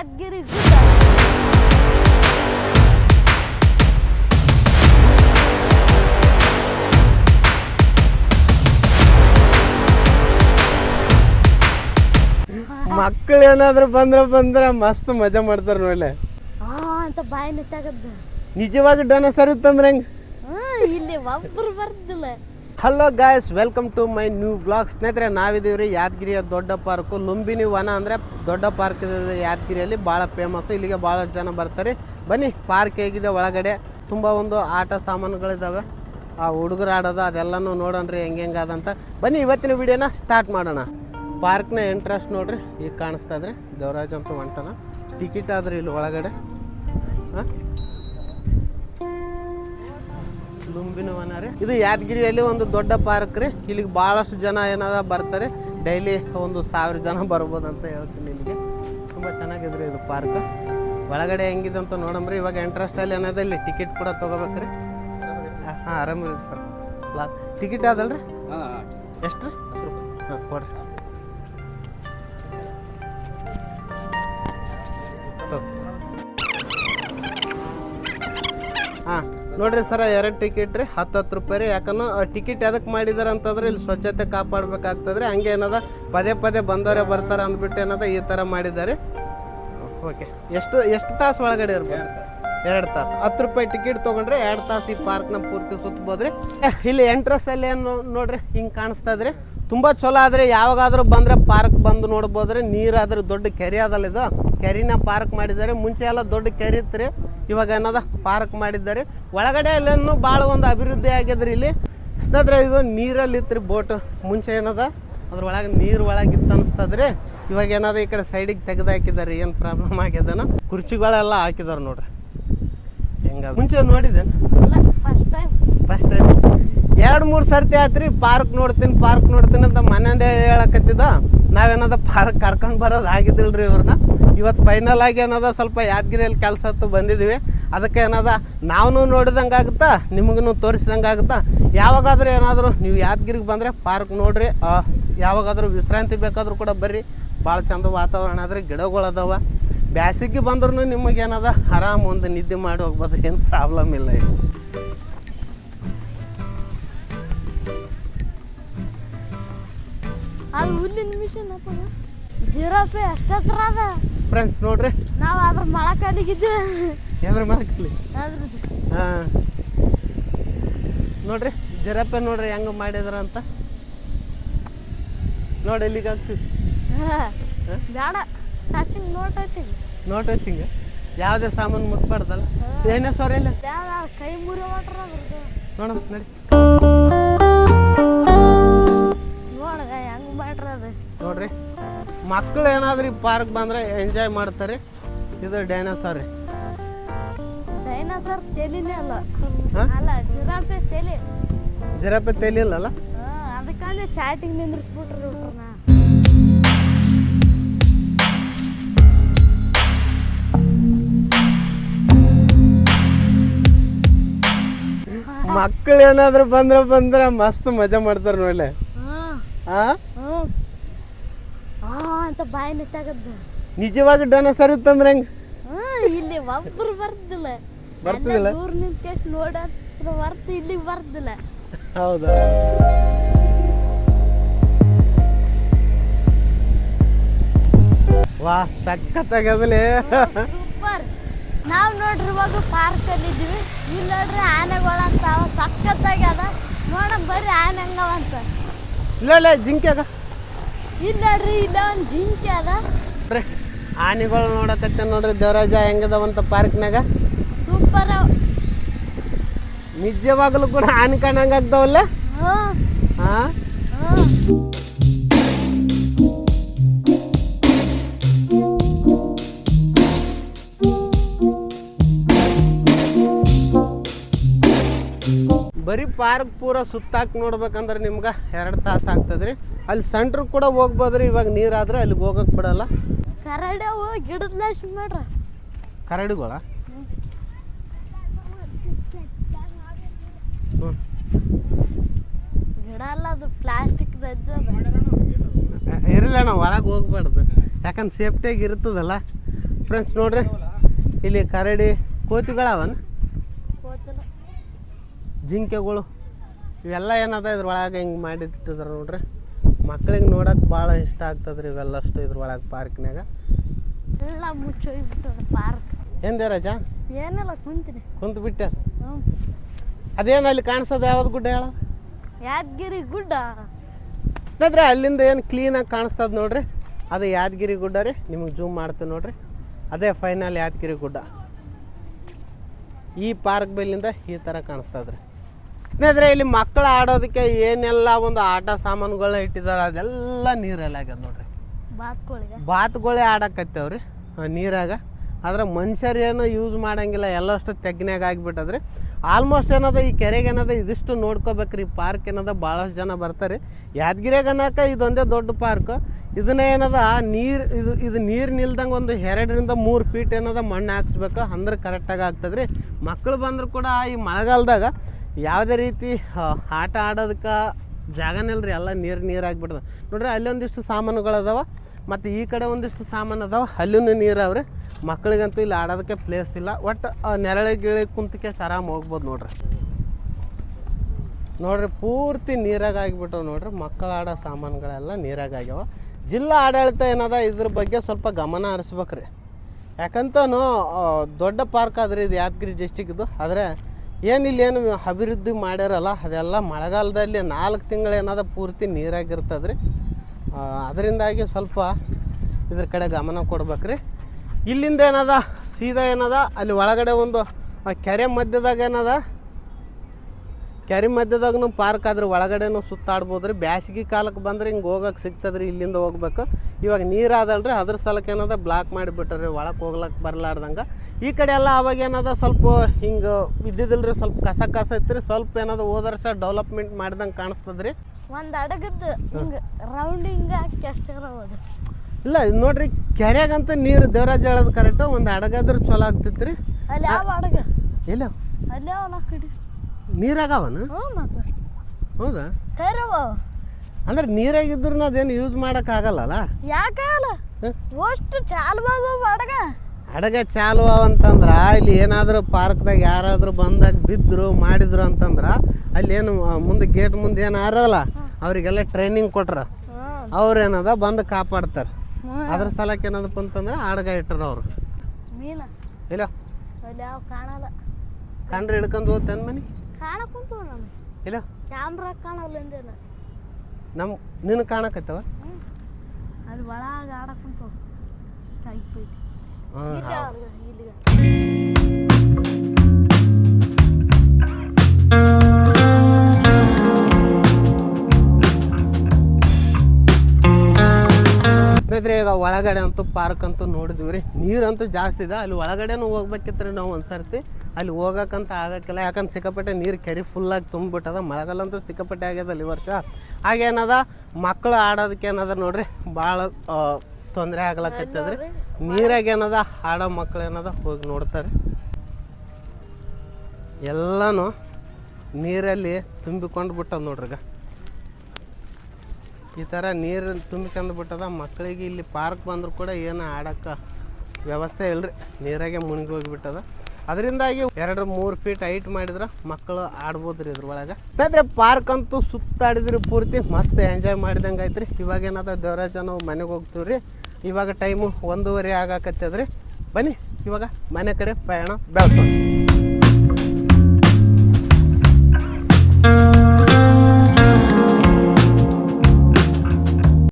ಯಾದಗಿರಿ ಗುಡ್ಡ ಮಕ್ಕಳು ಏನಾದ್ರು ಬಂದ್ರ ಬಂದ್ರ ಮಸ್ತ್ ಮಜಾ ಮಾಡ್ತಾರ ನೋಡ್ಲೆ. ಹಾ ಅಂತ ಬಾಯಿ ನಿಜವಾಗಿ ಡೈನೋಸರ್ ಇತ್ತಂದ್ರೆ ಹೆಂಗ್? ಹಾ ಇಲ್ಲಿ ಒಬ್ರು ಬರ್ದಿಲ್ಲ. Hello guys welcome to my new blog ಸ್ನೇಹಿತರೆ ರೀ ಯಾದಗಿರಿಯ ದೊಡ್ಡ ಪಾರ್ಕು. ಲುಂಬಿನಿ ವನ ಅಂದರೆ ದೊಡ್ಡ ಪಾರ್ಕ್ ಇದೆ. ಯಾದಗಿರಿಯಲ್ಲಿ ಭಾಳ ಫೇಮಸ್ಸು ಇಲ್ಲಿಗೆ ಭಾಳ ಜನ ಬರ್ತಾರೆ. ಬನ್ನಿ, ಪಾರ್ಕ್ ಹೇಗಿದೆ ಒಳಗಡೆ? ತುಂಬ ಒಂದು ಆಟ ಸಾಮಾನುಗಳಿದ್ದಾವೆ ಆ ಹುಡುಗರು ಆಡೋದು, ಅದೆಲ್ಲನೂ ನೋಡೋಣ್ರಿ, ಹೆಂಗೆ ಹೆಂಗೆ ಅದಂತ ಬನ್ನಿ, ಇವತ್ತಿನ ವಿಡಿಯೋನ ಸ್ಟಾರ್ಟ್ ಮಾಡೋಣ. ಪಾರ್ಕ್ನ ಎಂಟ್ರೆಸ್ಟ್ ನೋಡ್ರಿ, ಈಗ ಕಾಣಿಸ್ತಾ ಇದ್ರೆ. ದೇವರಾಜ್ ಅಂತ ಹೊಂಟನ ಟಿಕೆಟ್ ಆದ್ರೆ ಇಲ್ಲಿ ಒಳಗಡೆ. ಹಾಂ? ಲುಂಬಿನ ವನ ರೀ ಇದು ಯಾದಗಿರಿಯಲ್ಲಿ ಒಂದು ದೊಡ್ಡ ಪಾರ್ಕ್ ರೀ. ಇಲ್ಲಿಗೆ ಭಾಳಷ್ಟು ಜನ ಏನಾದ ಬರ್ತಾರೆ. ಡೈಲಿ ಒಂದು ಸಾವಿರ ಜನ ಬರ್ಬೋದು ಅಂತ ಹೇಳ್ತೀನಿ ನಿಮಗೆ. ತುಂಬ ಚೆನ್ನಾಗಿದೆ ಇದು ಪಾರ್ಕ್. ಒಳಗಡೆ ಹೆಂಗಿದೆ ಅಂತ ನೋಡಮ್ರಿ ಇವಾಗ ಇಂಟ್ರೆಸ್ಟಲ್ಲಿ ಏನದ ಇಲ್ಲಿ ಟಿಕೆಟ್ ಕೂಡ ತೊಗೋಬೇಕ್ರಿ ಹಾಂ ಆರಾಮಿರಿ ಸರ್. ಟಿಕೆಟ್ ಅದಲ್ರಿ ಎಷ್ಟು ರೀ ಹಾಂ ಕೊಡ್ರಿ. ಹಾಂ. ನೋಡ್ರಿ ಸರ ಎರಡು ಟಿಕೆಟ್ ರೀ ಹತ್ತು ಹತ್ತು ರೂಪಾಯಿ ರೀ. ಯಾಕಂದ್ರೆ ಟಿಕೆಟ್ ಎದಕ್ಕೆ ಮಾಡಿದಾರೆ ಅಂತಂದ್ರೆ ಇಲ್ಲಿ ಸ್ವಚ್ಛತೆ ಕಾಪಾಡಬೇಕಾಗ್ತದ್ರಿ. ಹಂಗೆ ಏನದ ಪದೇ ಪದೇ ಬಂದವರೇ ಬರ್ತಾರೆ ಅಂದ್ಬಿಟ್ಟು ಏನದ ಈ ಥರ ಮಾಡಿದ್ದಾರೆ. ಓಕೆ ಎಷ್ಟು ಎಷ್ಟು ತಾಸು ಒಳಗಡೆ ಇರ್ಬೋದು? ಎರಡು ತಾಸು. ಹತ್ತು ರೂಪಾಯಿ ಟಿಕೆಟ್ ತೊಗೊಂಡ್ರೆ ಎರಡು ತಾಸು ಈ ಪಾರ್ಕ್ನ ಪೂರ್ತಿ ಸುತ್ತಬೋದ್ರಿ ಇಲ್ಲಿ ಎಂಟ್ರೆನ್ಸ್ ಅಲ್ಲಿ ಏನು ನೋಡ್ರಿ ಹಿಂಗೆ ಕಾಣಿಸ್ತಾ ಇದ್ರಿ ತುಂಬ ಚಲೋ ಆದ್ರೆ ಯಾವಾಗಾದ್ರೂ ಬಂದ್ರೆ ಪಾರ್ಕ್ ಬಂದು ನೋಡ್ಬೋದ್ರಿ ನೀರಾದ್ರೆ ದೊಡ್ಡ ಕೆರೆ ಅದಲ್ಲ ಇದು. ಕೆರಿನ ಪಾರ್ಕ್ ಮಾಡಿದ್ದಾರೆ. ಮುಂಚೆ ಎಲ್ಲ ದೊಡ್ಡ ಕೆರೆ ಇತ್ತು ರೀ. ಇವಾಗ ಏನದ? ಪಾರ್ಕ್ ಮಾಡಿದ್ದಾರೆ. ಒಳಗಡೆ ಅಲ್ಲೇನು ಭಾಳ ಒಂದು ಅಭಿವೃದ್ಧಿ ಆಗ್ಯದ್ರಿ ಇಲ್ಲಿ. ಸ್ನೇಹಿತರೆ ಇದು ನೀರಲ್ಲಿ ಇತ್ತು ಬೋಟ್. ಮುಂಚೆ ಏನದ? ಅದ್ರ ಒಳಗೆ ನೀರು ಒಳಗಿತ್ತು ಅನಿಸ್ತದ್ರಿ. ಇವಾಗ ಏನದ? ಈ ಕಡೆ ಸೈಡಿಗೆ ತೆಗೆದು ಏನು ಪ್ರಾಬ್ಲಮ್ ಆಗ್ಯದನ? ಕುರ್ಚಿಗಳೆಲ್ಲ ಹಾಕಿದಾರೆ ನೋಡ್ರಿ. ಹೆಂಗ ಮುಂಚೆ ನೋಡಿದೆ. ಫಸ್ಟ್ ಟೈಮ್ ಫಸ್ಟ್ ಟೈಮ್ ಎರಡು ಮೂರು ಸರ್ತಿ ಆತ್ರಿ ಪಾರ್ಕ್ ನೋಡ್ತೀನಿ ಪಾರ್ಕ್ ನೋಡ್ತೀನಿ ಅಂತ ಮನೇಲಿ ಹೇಳಕತ್ತಿದ ನಾವೇನದ ಪಾರ್ಕ್ ಕರ್ಕೊಂಡು ಬರೋದು ಆಗಿದ್ದಿಲ್ರಿ ಇವ್ರನ್ನ. ಇವತ್ತು ಫೈನಲ್ ಆಗಿ ಏನದ ಸ್ವಲ್ಪ ಯಾದಗಿರಿಯಲ್ಲಿ ಕೆಲಸ ಹತ್ತು ಬಂದಿದ್ದೀವಿ ಅದಕ್ಕೆ ಏನದ ನಾವು ನೋಡಿದಂಗೆ ಆಗುತ್ತಾ ನಿಮಗೂ ತೋರಿಸಿದಂಗೆ ಆಗುತ್ತಾ? ಯಾವಾಗಾದರೂ ಏನಾದರೂ ನೀವು ಯಾದಗಿರಿಗೆ ಬಂದರೆ ಪಾರ್ಕ್ ನೋಡ್ರಿ. ಯಾವಾಗಾದರೂ ವಿಶ್ರಾಂತಿ ಬೇಕಾದರೂ ಕೂಡ ಬರ್ರಿ. ಭಾಳ ಚಂದ ವಾತಾವರಣ ಆದರೆ ಗಿಡಗಳು ಅದಾವ. ಬ್ಯಾಸಿಗೆ ಬಂದ್ರೂ ನಿಮಗೇನದ ಆರಾಮ್ ಒಂದು ನಿದ್ದೆ ಮಾಡಿ ಹೋಗ್ಬೋದು. ಏನು ಪ್ರಾಬ್ಲಮ್ ಇಲ್ಲ ಇದು. ಅಲ್ಲಿ ಹುಲ್ಲಿನ ಮಿಷನ್ ಜಿರಾಫೆ ಅಷ್ಟತ್ರ ಅದ. ಫ್ರೆಂಡ್ಸ್ ನೋಡ್ರಿ? ನಾವು ಅದ್ರ ಮೊಳಕಾಲಿಗಿದ್ದೆ ಎದ್ರ ಮಳಕಲಿ ಅದ್ರದ್ದು ಹಾಂ. ನೋಡ್ರಿ ಜರಪ್ಪ ನೋಡ್ರಿ ಹೆಂಗ ಮಾಡಿದ್ರ ಅಂತ. ನೋಡಿ ಇಲ್ಲಿಗೆ ಹಾಕ್ತೀವಿ. ಬೇಡ touching no touching not touching ಯಾವುದೇ ಸಾಮಾನು ಮುಟ್ಬಾರ್ದಲ್ಲ? ಏನೇ ಸಾರಿ ಇಲ್ಲ ಕೈ ಮುರಿ ಮಾಡ್ರ ನೋಡಮ್ ನಡಿ. ನೋಡ್ರಿ ಹೆಂಗ್ ಮಾಡ್ರ ಅದು. ನೋಡ್ರಿ. ಮಕ್ಕಳು ಏನಾದ್ರೂ ಈ ಪಾರ್ಕ್ ಬಂದ್ರೆ ಎಂಜಾಯ್ ಮಾಡ್ತಾರೆ. ಇದು ಡೈನೋಸಾರ್ ರೀ ಡೈನೋಸರ್ ತೆಲಿನೇ ಅಲ್ಲ. ಹಾ? ಅಲ್ಲ ಜಿರಾಫೆ ತೆಲಿ. ಜಿರಪ್ಪೆ ತೆಲಿಲ್ಲಲ್ಲ ಅದಕ್ಕಂದ್ರೆ ಚಾಟಿಂಗ್ ನಿಂದ್ರಿಸ್ಬಿಟ್ರಿ ಬಿಟ್ರನ ಮಕ್ಕಳು ಏನಾದ್ರು ಬಂದ್ರೆ ಬಂದ್ರೆ ಮಸ್ತ್ ಮಜಾ ಮಾಡ್ತಾರೆ ನೋಡ್ಲೆ. ಹಾ. ಹಾ ಅಂತ ಬಾಯಿ ನಿತ್ತಾಗದ್ದು ನಿಜವಾಗಿ ಡೈನೋಸಾರ್ ಇತ್ತಂದ್ರೆ ಹೆಂಗ್? ಹ್ಮ್ ಇಲ್ಲಿ ಒಬ್ರು ಬರ್ದಿಲ್ಲ. ಬರ್ತಿದಿಲ್ಲ? ಅಲ್ಲೇ ದೂರ ನಿಂತ್ಕೆಸ್ಟ್ ನೋಡ ಬರ್ತ ಇಲ್ಲಿಗೆ ಬರ್ದಿಲ್ಲ. ಹೌದಾ? ವಾ ಸಖತ್ತಾಗದಲ್ಲಿ ಸೂಪರ್. ನಾವ್ ನೋಡ್ರಿ ಇವಾಗ ಪಾರ್ಕ್ ಅಲ್ಲಿ ಇದೀವಿ ಇಲ್ಲಿ ನೋಡ್ರಿ ಆನೆಗಳು ಅಂತ ಅದ ನೋಡ ಬರ್ರಿ ಆನೆ ಹಂಗವ ಅಂತ. ಇಲ್ಲ ಇಲ್ಲ ಜಿಂಕ್ಯಾಗ ಇಲ್ಲಿ ಜಿಂಕೆ ಅದ. ಆನೆಗಳು ನೋಡಕತ್ತೆ ನೋಡ್ರಿ ದೇವರಾಜ ಹೆಂಗದವಂತ ಪಾರ್ಕ್ನಾಗ? ಸೂಪರ್ ನಿಜವಾಗಲೂ ಕೂಡ ಆನೆ ಕಾಣಂಗ ಆಗ್ತಾವಲ್ಲ? ಹ್ಮ್ ಹಾ? ಬರೀ ಪಾರ್ಕ್ ಪೂರ ಸುತ್ತಾಕ್ ನೋಡ್ಬೇಕಂದ್ರೆ ನಿಮ್ಗೆ ಎರಡು ತಾಸು ಆಗ್ತದ್ರಿ. ಅಲ್ಲಿ ಸೆಂಟ್ರ್ ಕೂಡ ಹೋಗ್ಬೋದ್ರಿ ಇವಾಗ ನೀರಾದ್ರೆ ಅಲ್ಲಿಗೆ ಹೋಗಕ್ಕೆ ಬಿಡಲ್ಲ. ಕರಡೆ ಅವು ಗಿಡದ ಲಾಶ್ ಮಾಡ್ರ. ಕರಡಿಗಳ? ಗಿಡ ಅಲ್ಲ ಅದು ಪ್ಲಾಸ್ಟಿಕ್ ಇರಲಿಲ್ಲ ನಾವು ಒಳಗೆ ಹೋಗ್ಬಾರ್ದು. ಯಾಕಂದ್ರೆ ಸೇಫ್ಟಿಯಾಗಿ ಇರ್ತದಲ್ಲ. ಫ್ರೆಂಡ್ಸ್ ನೋಡ್ರಿ ಇಲ್ಲಿ ಕರಡಿ ಕೋತಿಗಳವನ ಜಿಂಕೆಗಳು ಇವೆಲ್ಲ ಏನದ ಇದ್ರೊಳಗೆ ಹಿಂಗೆ ಮಾಡಿಟ್ಟಿದ್ರು ನೋಡ್ರಿ. ಮಕ್ಳಿಗೆ ನೋಡಕ್ಕೆ ಭಾಳ ಇಷ್ಟ ಆಗ್ತದ್ರಿ ಇವೆಲ್ಲಷ್ಟು ಇದ್ರೊಳಗೆ ಪಾರ್ಕ್ನಾಗ ಎಲ್ಲ ಮುಚ್ಚೋಗ್ಬಿಟ್ಟದ ಪಾರ್ಕ್. ಏನ್ ರಾಜಾ? ಏನಿಲ್ಲ ಕುಂತೀನಿ ಕುಂತು ಬಿಟ್ಟೆ? ಹ್ಞೂ ಅದೇನು ಅಲ್ಲಿ ಕಾಣಿಸೋದು ಯಾವ್ದು ಗುಡ್ಡ ಹೇಳ? ಯಾದಗಿರಿ ಗುಡ್ಡ? ಸ್ನೇಹಿತರೆ ಅಲ್ಲಿಂದ ಏನು ಕ್ಲೀನಾಗಿ ಕಾಣಿಸ್ತದ ನೋಡ್ರಿ. ಅದು ಯಾದಗಿರಿ ಗುಡ್ಡ ರೀ. ನಿಮಗೆ ಜೂಮ್ ಮಾಡ್ತೀನಿ ನೋಡ್ರಿ. ಅದೇ ಫೈನಲ್ ಯಾದಗಿರಿ ಗುಡ್ಡ. ಈ ಪಾರ್ಕ್ ಬೆಲ್ಲಿಂದ ಈ ಥರ ಕಾಣಿಸ್ತದ್ರಿ. ಸ್ನೇಹಿತರೆ ಇಲ್ಲಿ ಮಕ್ಕಳು ಆಡೋದಕ್ಕೆ ಏನೆಲ್ಲ ಒಂದು ಆಟ ಸಾಮಾನುಗಳನ್ನ ಇಟ್ಟಿದ್ದಾರೆ ಅದೆಲ್ಲ ನೀರಲ್ಲಿ ಆಗ್ಯದ ನೋಡ್ರಿ. ಬಾತುಗಳೇ ಆಡಕತ್ತೇವ್ರಿ. ನೀರಾಗ. ಆದ್ರೆ ಮನುಷ್ಯರೇನು ಏನು ಯೂಸ್ ಮಾಡಂಗಿಲ್ಲ ಎಲ್ಲಷ್ಟು ತೆಗ್ನಾಗ ಆಗಿಬಿಟ್ಟದ್ರಿ. ಆಲ್ಮೋಸ್ಟ್ ಏನದ ಈ ಕೆರೆಗೆ ಏನದ ಇದಿಷ್ಟು ನೋಡ್ಕೋಬೇಕ್ರಿ. ಪಾರ್ಕ್ ಏನದ ಭಾಳಷ್ಟು ಜನ ಬರ್ತಾರೆ. ಯಾದಗಿರಿಯಾಗನಕ ಅನ್ನಕ ಇದೊಂದೇ ದೊಡ್ಡ ಪಾರ್ಕ್ ಇದನ್ನ ಏನದ ನೀರು ಇದು ಇದು ನೀರು ನಿಲ್ದಂಗೆ ಒಂದು ಎರಡರಿಂದ ಮೂರು ಫೀಟ್ ಏನದ ಮಣ್ಣು ಹಾಕ್ಸ್ಬೇಕು. ಅಂದ್ರೆ ಕರೆಕ್ಟಾಗಿ ಆಗ್ತದ್ರಿ. ಮಕ್ಕಳು ಬಂದರೂ ಕೂಡ ಈ ಮಳೆಗಾಲದಾಗ ಯಾವುದೇ ರೀತಿ ಆಟ ಆಡೋದಕ್ಕೆ ಜಾಗನಿಲ್ರಿ ಎಲ್ಲ ನೀರು ನೀರಾಗ್ಬಿಡ್ತದೆ ನೋಡ್ರಿ, ಅಲ್ಲಿ ಒಂದಿಷ್ಟು ಸಾಮಾನುಗಳು ಅದಾವ, ಮತ್ತು ಈ ಕಡೆ ಒಂದಿಷ್ಟು ಸಾಮಾನು ಅದಾವ ಅಲ್ಲೂ ನೀರು ಅವ್ರಿ. ಮಕ್ಕಳಿಗಂತೂ ಇಲ್ಲಿ ಆಡೋದಕ್ಕೆ ಪ್ಲೇಸ್ ಇಲ್ಲ. ಒಟ್ಟು ನೆರಳೆ ಗಿಳಿ ಕುಂತಕ್ಕೆ ಆರಾಮ್ ಹೋಗ್ಬೋದು ನೋಡ್ರಿ. ನೋಡ್ರಿ, ಪೂರ್ತಿ ನೀರಾಗ ಆಗಿಬಿಟ್ಟವು ನೋಡ್ರಿ. ಮಕ್ಕಳು ಆಡೋ ಸಾಮಾನುಗಳೆಲ್ಲ ನೀರಾಗ ಆಗ್ಯಾವ. ಜಿಲ್ಲಾ ಆಡಳಿತ ಏನದ, ಇದ್ರ ಬಗ್ಗೆ ಸ್ವಲ್ಪ ಗಮನ ಹರಿಸ್ಬೇಕ್ರಿ. ಯಾಕಂತನೂ ದೊಡ್ಡ ಪಾರ್ಕ್ ಆದರೆ, ಇದು ಯಾದಗಿರಿ ಡಿಸ್ಟಿಕ್ದು ಆದರೆ ಏನಿಲ್ಲ ಏನು ಅಭಿವೃದ್ಧಿ ಮಾಡ್ಯಾರಲ್ಲ, ಅದೆಲ್ಲ ಮಳೆಗಾಲದಲ್ಲಿ ನಾಲ್ಕು ತಿಂಗಳು ಏನಾದ ಪೂರ್ತಿ ನೀರಾಗಿರ್ತದ್ರಿ. ಅದರಿಂದಾಗಿ ಸ್ವಲ್ಪ ಇದ್ರ ಕಡೆ ಗಮನ ಕೊಡ್ಬೇಕು ರೀ ಇಲ್ಲಿಂದ ಏನದ, ಸೀದಾ ಏನದ, ಅಲ್ಲಿ ಒಳಗಡೆ ಒಂದು ಕೆರೆ ಮಧ್ಯದಾಗ ಏನದ ಕೆರೆ ಮಧ್ಯದಾಗೂ ಪಾರ್ಕ್ ಆದ್ರೆ ಒಳಗಡೆನೂ ಸುತ್ತಾಡ್ಬೋದು ರೀ ಬ್ಯಾಸಿಗೆ ಕಾಲಕ್ಕೆ ಬಂದ್ರೆ ಹಿಂಗೆ ಹೋಗಕ್ಕೆ ರೀ ಇಲ್ಲಿಂದ ಹೋಗ್ಬೇಕು. ಇವಾಗ ನೀರು ಅದಲ್ರಿ ಅದ್ರ ಸಲಕ್ಕೆ ಏನದ ಬ್ಲಾಕ್ ಮಾಡಿಬಿಟ್ರಿ ಒಳಗೆ ಹೋಗ್ಲಕ್ಕೆ ಬರಲಾರ್ದಂಗೆ. ಈ ಕಡೆ ಎಲ್ಲ ಅವಾಗ ಏನದ ಸ್ವಲ್ಪ ಹಿಂಗೆ ಇದ್ದಿದ್ದಿಲ್ರಿ ಸ್ವಲ್ಪ ಕಸ ಕಸ ಐತ್ರಿ ಸ್ವಲ್ಪ ಏನದ ಹೋದ ವರ್ಷ ಡೆವಲಪ್ಮೆಂಟ್ ಮಾಡ್ದಂಗೆ ಕಾಣಿಸ್ತದ್ರಿ. ಒಂದು ಅಡಗದ್ದು ಹಿಂಗೆ ರೌಂಡಿಂಗ್ ಹಾಕಿ ಅಷ್ಟೇ ಇಲ್ಲ ಇದು ನೋಡ್ರಿ ಕೆರೆಗಂತ ನೀರು ದೇವರಾಜ್ ಹೇಳೋದು ಕರೆಕ್ಟು ಒಂದು ಅಡಗಾದ್ರೆ ಚಲೋ ಆಗ್ತಿತ್ತು ರೀ ಅಲ್ಲಿ ಯಾವ ಅಡಗ ಇಲ್ಲ ನೀರಾಗವನ? ಹ್ಞೂ ಮತ್ತೆ ಹೌದಾ? ಕೈರವ ಅಂದ್ರೆ ನೀರಾಗಿದ್ರು ಅದೇನು ಯೂಸ್ ಮಾಡೋಕ್ಕಾಗಲ್ಲಲ್ಲ ಯಾಕಲ್ಲ ಹ್ಮ್? ಅಷ್ಟು ಚಾಲು ಅಡಗ. ಅಡಗ ಚಾಲು ಅಂತಂದ್ರ ಇಲ್ಲಿ ಏನಾದರೂ ಪಾರ್ಕ್ದಾಗ ಯಾರಾದರೂ ಬಂದಾಗ ಬಿದ್ದರು ಮಾಡಿದ್ರು ಅಂತಂದ್ರ ಅಲ್ಲಿ ಏನು ಮುಂದೆ ಗೇಟ್ ಮುಂದೆ ಏನು ಆರಲ್ಲ? ಅವರಿಗೆಲ್ಲ ಟ್ರೈನಿಂಗ್ ಕೊಟ್ರ. ಅವ್ರೇನದ ಬಂದು ಕಾಪಾಡ್ತಾರೆ. ಅದ್ರ ಸಲಕ್ಕೆ ಏನದಪ್ಪ ಅಂತಂದ್ರೆ ಅಡಗ ಇಟ್ಟರು ಅವ್ರು. ಇಲ್ಲ? ಕಾಣಲ್ಲ. ಕಂಡ್ರೆ ಹಿಡ್ಕೊಂಡು ಹೋಗ್ತೇನೆ ಮನಿ? ಕಾಣಕ್ಕಂತು ನಾನು. ಇಲ್ಲ? ಕ್ಯಾಮ್ರಾ ಕಾಣಲ್ಲ ಅಂದೇನ ನಮ್ ನಿನ್ನ ಕಾಣಕತ್ತವ? ಅದು ಒಳಗೆ ಆಡಕ್ಕಂತು ಕೈಪೈತಿ ಹಾಂ ಇಲ್ಲಿ ಇಲ್ಲಿಗೆ ಒಳಗಡೆ ಅಂತೂ ಪಾರ್ಕ್ ಅಂತೂ ನೋಡಿದ್ವಿ ರೀ. ನೀರಂತೂ ಜಾಸ್ತಿ ಇದೆ. ಅಲ್ಲಿ ಒಳಗಡೆನೂ ಹೋಗ್ಬೇಕಿತ್ತು ನಾವು ಒಂದು ಸರ್ತಿ ಅಲ್ಲಿ ಹೋಗಕ್ಕಂತ ಆಗೋಕ್ಕಿಲ್ಲ. ಯಾಕಂದ್ರೆ ಸಿಕ್ಕಾಪಟ್ಟೆ ನೀರು ಕೆರೆ ಫುಲ್ಲಾಗಿ ತುಂಬಿಬಿಟ್ಟದ. ಮಳೆಗಾಲ ಅಂತೂ ಸಿಕ್ಕಾಪಟ್ಟೆ ಆಗ್ಯದಲ್ಲ ಈ ವರ್ಷ. ಹಾಗೇನದ ಮಕ್ಕಳು ಆಡೋದಕ್ಕೆ ಏನದ ನೋಡ್ರಿ? ಭಾಳ ತೊಂದರೆ ಆಗ್ಲಕತ್ತದ್ರಿ. ನೀರಾಗ ಏನದ? ಆಡೋ ಮಕ್ಕಳು ಏನದ? ಹೋಗಿ ನೋಡ್ತಾರೆ. ಎಲ್ಲನೂ ನೀರಲ್ಲಿ ತುಂಬಿಕೊಂಡು ಬಿಟ್ಟದ ನೋಡ್ರಿ ಈಗ ಈ ಥರ ನೀರು ತುಂಬಿಕೊಂಡು ಬಿಟ್ಟದ, ಮಕ್ಕಳಿಗೆ ಇಲ್ಲಿ ಪಾರ್ಕ್ ಬಂದರೂ ಕೂಡ ಏನು ಆಡೋಕ್ಕೆ ವ್ಯವಸ್ಥೆ ಇಲ್ಲರಿ ನೀರಾಗೆ ಮುಳುಗಿ ಹೋಗಿಬಿಟ್ಟದ. ಅದರಿಂದಾಗಿ ಎರಡು ಮೂರು ಫೀಟ್ ಹೈಟ್ ಮಾಡಿದ್ರೆ ಮಕ್ಕಳು ಆಡ್ಬೋದು ರೀ ಇದ್ರೊಳಗೆ. ಸ್ನೇಹಿತರೆ ಪಾರ್ಕ್ ಅಂತೂ ಸುತ್ತಾಡಿದ್ರಿ ಪೂರ್ತಿ, ಮಸ್ತ್ ಎಂಜಾಯ್ ಮಾಡಿದಂಗೆ ಐತ್ರಿ ಇವಾಗ ಏನದ ದೇವರಾಜ ನಾವು ಮನೆಗೆ ಹೋಗ್ತೀವಿ ರೀ ಇವಾಗ ಟೈಮು ಒಂದೂವರೆ ಆಗಾಕತ್ತದ್ರಿ. ಬನ್ನಿ, ಇವಾಗ ಮನೆ ಕಡೆ ಪ್ರಯಾಣ ಬೆಳೆಸೋಣ.